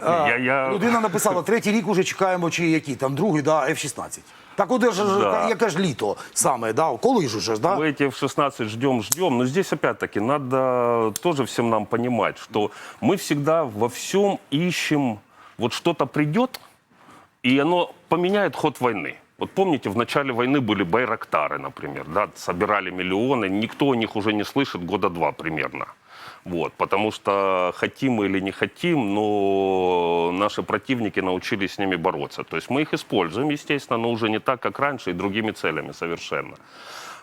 А, Я- я- Людина написала, третій рік уже чекаємо, чи які там другий, да, F-16. Так от ж, Да. яке ж літо саме, да? коли ж уже ж, да? Мы эти F-16 ждем, ждем. Но здесь опять-таки надо тоже всем нам понимать, что мы всегда во всем ищем, вот что-то придет, и оно поменяет ход войны. Вот помните, в начале войны были байрактары, например, да, собирали миллионы, никто о них уже не слышит года два примерно. Вот, потому что хотим мы или не хотим, но наши противники научились с ними бороться. То есть мы их используем, естественно, но уже не так, как раньше, и другими целями совершенно.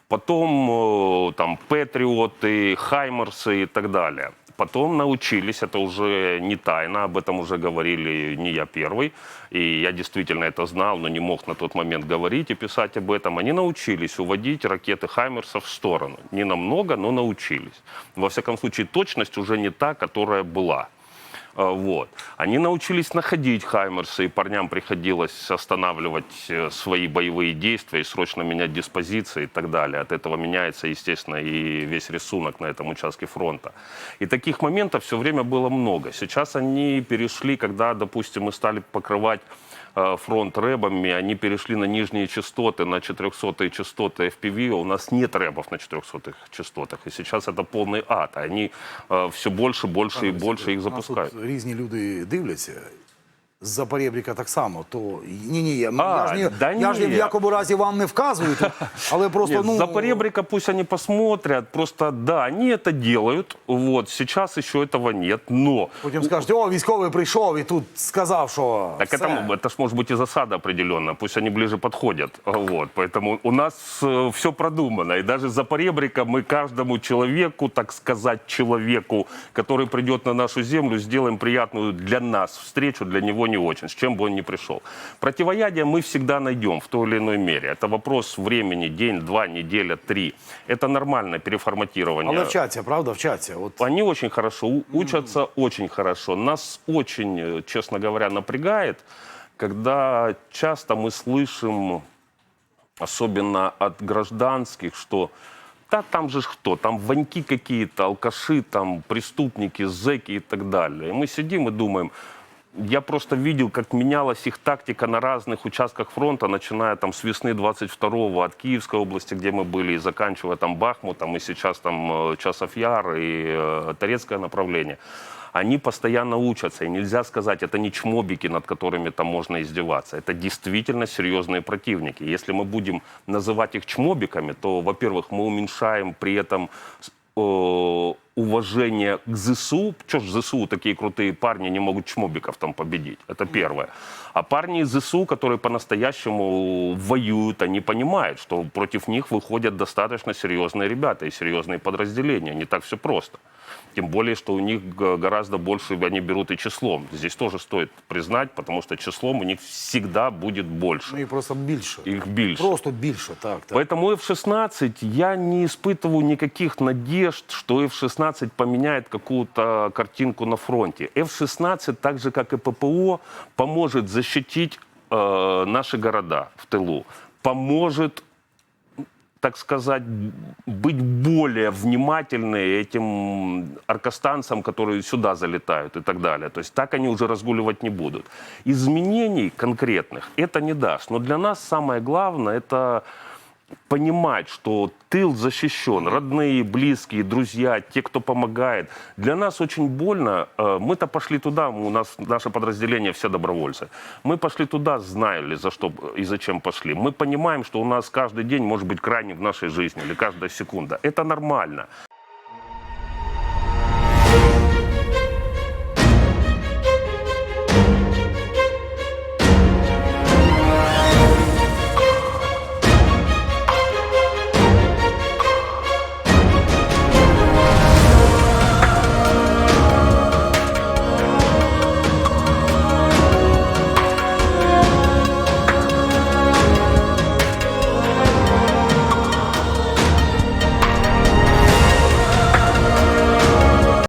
Потом э, там Патриоты, Хаймерсы и так далее. Потом научились, это уже не тайна, об этом уже говорили не я первый, и я действительно это знал, но не мог на тот момент говорить и писать об этом. Они научились уводить ракеты Хаймерсов в сторону. Не намного, но научились. Во всяком случае, точность уже не та, которая была. А, Вот. Они научились находить Хаймерсы, и парням приходилось останавливать э, свои боевые действия и срочно менять диспозиции и так далее. От этого меняется, естественно, и весь рисунок на этом участке фронта. И таких моментов все время было много. Сейчас они перешли, когда, допустим, мы стали покрывать э, фронт рэбами, они перешли на нижние частоты, на 400 частоты FPV. У нас нет рэбов на 400 частотах. И сейчас это полный ад. Они все больше, больше и больше их У нас запускают. Тут різні люди дивляться. З-за поребрика так само, то ні, ні, я, А, я ж ні, да я ж ні в ні. якому разі вам не вказую, тут, але просто Нет, ну за поребрика пусть они посмотрят. Просто да, они это делают. Вот сейчас еще этого нет, но потім скажуть, о, військовий прийшов і тут сказав, що Так все. это, это ж может быть и засада определенная, пусть они ближе подходят. Вот, поэтому у нас все продумано. И даже за поребрика мы каждому человеку, так сказать, человеку, который придет на нашу землю, сделаем приятную для нас встречу, для него не очень, с чем бы он ни пришел. Противоядие мы всегда найдем в той или иной мере. Это вопрос времени, день, два, неделя, три. Это нормальное переформатирование. Але вчаться, правда, вчаться. От Они очень хорошо учатся, очень хорошо. Нас очень, э, честно говоря, напрягает, когда часто мы слышим, особенно от гражданских, что да там же кто, там ваньки какие-то, алкаши, там преступники, зэки и так далее. И мы сидим и думаем, я просто видел, как менялась их тактика на разных участках фронта, начиная там с весны 22-го от Киевской области, где мы были, и заканчивая там Бахмутом, и сейчас там э, Часов Яр и э, Торецкое направление. Они постоянно учатся, и нельзя сказать, это не чмобики, над которыми там можно издеваться. Это действительно серьезные противники. Если мы будем называть их чмобиками, то, во-первых, мы уменьшаем при этом э, уважение к ЗСУ. Что ж ЗСУ такие крутые парни не могут чмобиков там победить? Это первое. А парни из ЗСУ, которые по-настоящему воюют, они понимают, что против них выходят достаточно серьезные ребята и серьезные подразделения. Не так все просто. Тем более, что у них г- гораздо больше они берут и числом. Здесь тоже стоит признать, потому что числом у них всегда будет больше. ну і просто більше. Их больше. Просто більше, так. так. Поэтому F-16 я не испытываю никаких надежд, что F-16 поменяет какую-то картинку на фронте. F-16, так же как и ППО, поможет защитить э, наши города в тылу, поможет так сказать, быть более внимательны этим аркастанцам, которые сюда залетают и так далее. То есть так они уже разгуливать не будут. Изменений конкретных это не даст. Но для нас самое главное это понимать, что тыл защищен, родные, близкие, друзья, те, кто помогает. Для нас очень больно. Э, Мы-то пошли туда, у нас наше подразделение все добровольцы. Мы пошли туда, знали, за что и зачем пошли. Мы понимаем, что у нас каждый день может быть крайним в нашей жизни или каждая секунда. Это нормально.